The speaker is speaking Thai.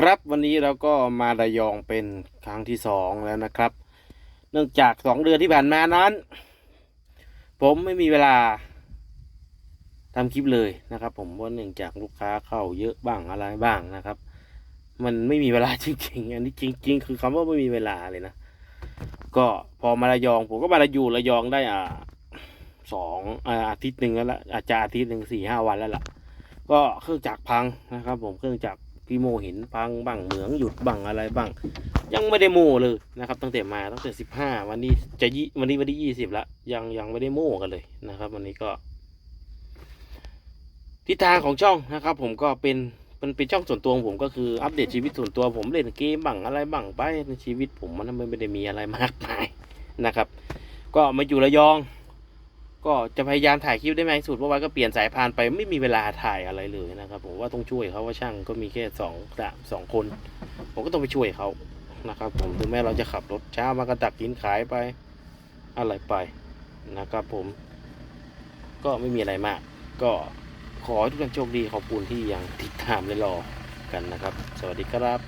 ครับวันนี้เราก็มาระยองเป็นครั้งที่สองแล้วนะครับ เนื่องจากสองเดือนที่ผ่านมานั้น ผมไม่มีเวลาทำคลิปเลยนะครับ ผมเพราเนื่องจากลูกค้าเข้าเยอะบ้างอะไรบ้างนะครับ มันไม่มีเวลาจริงๆ อันนี้จริง ๆ คือคำว่าไม่มีเวลาเลยนะ ก็พอมาระยองผมก็มาระอยู่ระยองได้อ่าสองอาอาทิตย์หนึ่งแล้วละอาจจะอาทิตย์หนึ่งสี่ห้าวันแล้วล่ะ ก็เครื่องจักรพังนะครับ ผมเครื่องจักร พี่โมเห็นพังบ้างเหมืองหยุดบ้างอะไรบ้าง ยังไม่ได้โม่เลยนะครับ ตั้งแต่มาตั้งแต่สิบห้าวันนี้จะยี่วันนี้วันที่ยี่สิบละยังยังไม่ได้โม่กันเลยนะครับ วันนี้ก็ ทิศทางของช่องนะครับ ผมก็เป็นเป็นเป็นช่องส่วนตัวของผมก็คืออัปเดตชีวิตส่วนตัวผมเล่นเกมบ้างอะไรบ้างไปในชีวิตผมมันไม่ได้มีอะไรมากมายนะครับ ก็มาอยู่ระยอง ก็จะพยายามถ่ายคลิปได้ไหมสุดเพราะว่าก็เปลี่ยนสายพานไปไม่มีเวลาถ่ายอะไรเลยนะครับ ผมว่าต้องช่วยเขาว่าช่างก็มีแค่สองสามสองคน ผมก็ต้องไปช่วยเขานะครับ ผมถึงแม้เราจะขับรถเช้ามากระตักกินขายไปอะไรไปนะครับ ผมก็ไม่มีอะไรมาก ก็ขอให้ทุกท่านโชคดีขอบคุณที่ยังติดตามและรอกันนะครับ สวัสดีครับ